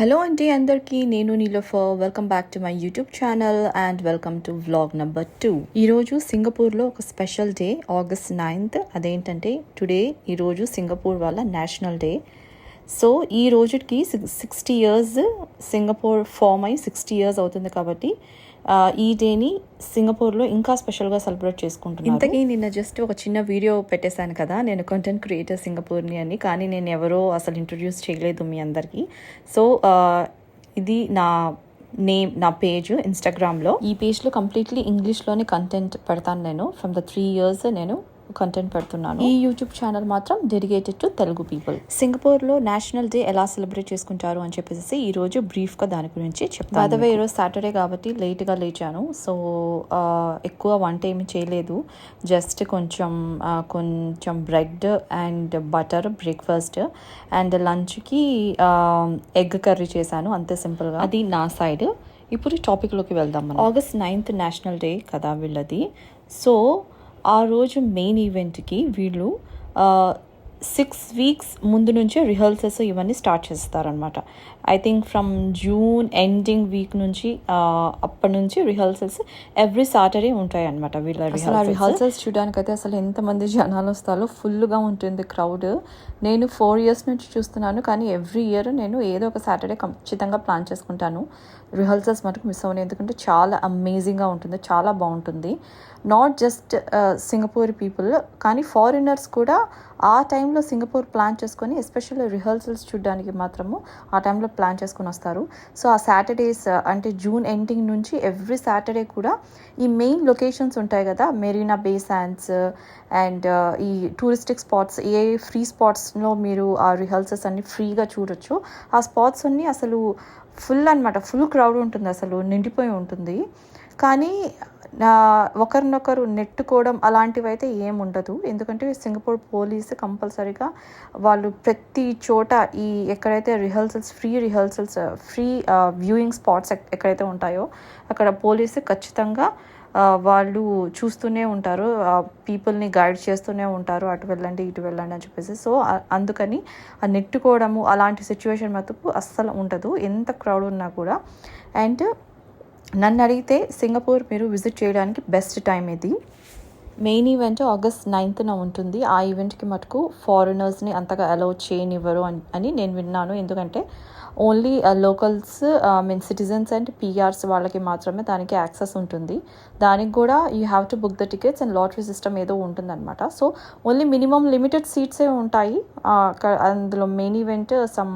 Hello అండి అందరికీ నేను Nilofar welcome back to my YouTube channel and welcome to vlog number two ఈరోజు సింగపూర్లో ఒక స్పెషల్ డే ఆగస్ట్ నైన్త్ అదేంటంటే టుడే ఈరోజు సింగపూర్ వాళ్ళ నేషనల్ డే సో ఈ రోజుకి సిక్స్టీ ఇయర్స్ సింగపూర్ ఫామ్ అయి సిక్స్టీ ఇయర్స్ అవుతుంది కాబట్టి ఈ డేని సింగపూర్లో ఇంకా స్పెషల్గా సెలబ్రేట్ చేసుకుంటున్నాను ఇంతకీ నిన్న జస్ట్ ఒక చిన్న వీడియో పెట్టేశాను కదా నేను కంటెంట్ క్రియేటర్ సింగపూర్ని అని కానీ నేను ఎవరో అసలు ఇంట్రొడ్యూస్ చేయలేదు మీ అందరికీ. సో ఇది నా నేమ్ నా పేజ్ ఇన్స్టాగ్రామ్లో ఈ పేజ్లో కంప్లీట్లీ ఇంగ్లీష్లోనే కంటెంట్ పెడతాను నేను. ఫ్రమ్ ద త్రీ ఇయర్స్ నేను కంటెంట్ పెడుతున్నాను. ఈ యూట్యూబ్ ఛానల్ మాత్రం డెడికేటెడ్ టు తెలుగు పీపుల్ సింగపూర్లో నేషనల్ డే ఎలా సెలబ్రేట్ చేసుకుంటారు అని చెప్పేసి ఈ రోజు బ్రీఫ్గా దాని గురించి చెప్తాను అదవే ఈరోజు సాటర్డే కాబట్టి లేట్గా లేచాను. సో ఎక్కువ వంట ఏమి చేయలేదు. జస్ట్ కొంచెం కొంచెం bread and butter breakfast and లంచ్కి ఎగ్ కర్రీ చేశాను. అంతే సింపుల్గా అది నా సైడ్ ఇప్పుడు టాపిక్లోకి వెళ్దాం ఆగస్ట్ నైన్త్ నేషనల్ డే కదా వీళ్ళది. సో ఆ రోజు మెయిన్ ఈవెంట్కి వీళ్ళు సిక్స్ వీక్స్ ముందు నుంచే రిహర్సల్స్ ఇవన్నీ స్టార్ట్ చేస్తారనమాట I think from June ending week నుంచి అప్పటి నుంచి రిహర్సల్స్ ఎవ్రీ సాటర్డే ఉంటాయి అనమాట వీళ్ళ రిహర్సల్స్ చూడడానికి అయితే అసలు ఎంతమంది జనాలు వస్తారో? ఫుల్గా ఉంటుంది క్రౌడ్ నేను ఫోర్ ఇయర్స్ నుంచి చూస్తున్నాను కానీ ఎవ్రీ ఇయర్ నేను ఏదో ఒక సాటర్డే ఖచ్చితంగా ప్లాన్ చేసుకుంటాను. రిహర్సల్స్ మటుకు మిస్ అవ్వను. ఎందుకంటే చాలా అమేజింగ్గా ఉంటుంది చాలా బాగుంటుంది. నాట్ జస్ట్ సింగపూర్ పీపుల్ కానీ ఫారినర్స్ కూడా ఆ టైంలో సింగపూర్ ప్లాన్ చేసుకొని ఎస్పెషల్లీ రిహర్సల్స్ చూడడానికి మాత్రము ఆ టైంలో ప్లాన్ చేసుకొని వస్తారు. సో ఆ సాటర్డేస్ అంటే జూన్ ఎండింగ్ నుంచి ఎవ్రీ సాటర్డే కూడా ఈ మెయిన్ లొకేషన్స్ ఉంటాయి కదా మెరీనా బే శాండ్స్ అండ్ ఈ టూరిస్టిక్ స్పాట్స్ ఏ ఫ్రీ స్పాట్స్లో మీరు ఆ రిహర్సల్స్ అన్ని ఫ్రీగా చూడొచ్చు. ఆ స్పాట్స్ అన్నీ అసలు ఫుల్ అన్నమాట ఫుల్ క్రౌడ్ ఉంటుంది అసలు నిండిపోయి ఉంటుంది. కానీ ఒకరినొకరు నెట్టుకోవడం అలాంటివి అయితే ఏం ఉండదు ఎందుకంటే సింగపూర్ పోలీస్ కంపల్సరీగా వాళ్ళు ప్రతి చోట ఈ ఎక్కడైతే rehearsals free rehearsals free viewing spots ఎక్కడైతే ఉంటాయో అక్కడ పోలీసు ఖచ్చితంగా వాళ్ళు చూస్తూనే ఉంటారు. పీపుల్ని గైడ్ చేస్తూనే ఉంటారు. అటు వెళ్ళండి ఇటు వెళ్ళండి అని చెప్పేసి. సో అందుకని ఆ నెట్టుకోవడము అలాంటి సిచ్యువేషన్ మతుకు అస్సలు ఉండదు. ఎంత క్రౌడ్ ఉన్నా కూడా. అండ్ నన్ను అడిగితే సింగపూర్ మీరు విజిట్ చేయడానికి బెస్ట్ టైం ఇది మెయిన్ ఈవెంట్ ఆగస్ట్ నైన్త్న ఉంటుంది. ఆ ఈవెంట్కి మటుకు ఫారినర్స్ని అంతగా అలౌ చేయనివ్వరు అని అని నేను విన్నాను. ఎందుకంటే only locals mean citizens and PRs వాళ్ళకి మాత్రమే దానికి యాక్సెస్ ఉంటుంది. దానికి కూడా you have to book the tickets and lottery system ఏదో ఉంటుందన్నమాట. సో ఓన్లీ మినిమం లిమిటెడ్ సీట్సే ఉంటాయి. అందులో మెయిన్ ఈవెంట్ సమ్